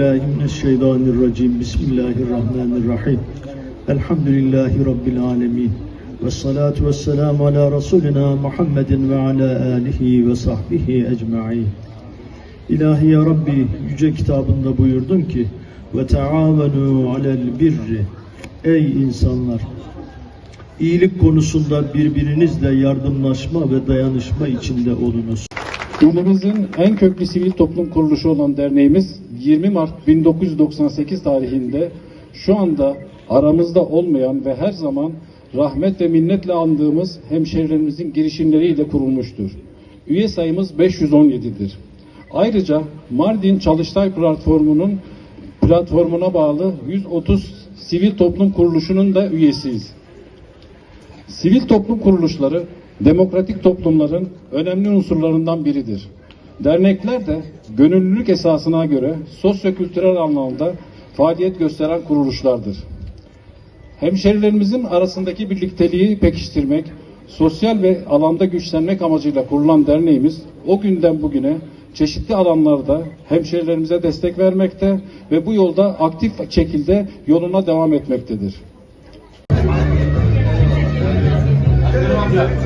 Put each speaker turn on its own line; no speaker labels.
billahi mineşşeytanirracim. Bismillahirrahmanirrahim. Elhamdülillahi Rabbil alemin. Ve salatu ve selamu ala Resulina Muhammedin ve ala alihi ve sahbihi ecma'in. İlahi ya Rabbi yüce kitabında buyurdun ki ve taavenu alel birri Ey insanlar iyilik konusunda birbirinizle yardımlaşma ve dayanışma içinde olunuz.
İlimizin en köklü sivil toplum kuruluşu olan derneğimiz 20 Mart 1998 tarihinde şu anda aramızda olmayan ve her zaman rahmet ve minnetle andığımız hemşehrilerimizin girişimleriyle kurulmuştur. Üye sayımız 517'dir. Ayrıca Mardin Çalıştay Platformu'nun platformuna bağlı 130 sivil toplum kuruluşunun da üyesiyiz. Sivil toplum kuruluşları demokratik toplumların önemli unsurlarından biridir. Dernekler de gönüllülük esasına göre sosyokültürel anlamda faaliyet gösteren kuruluşlardır. Hemşerilerimizin arasındaki birlikteliği pekiştirmek, sosyal ve alanda güçlenmek amacıyla kurulan derneğimiz o günden bugüne çeşitli alanlarda hemşerilerimize destek vermekte ve bu yolda aktif şekilde yoluna devam etmektedir. Yeah.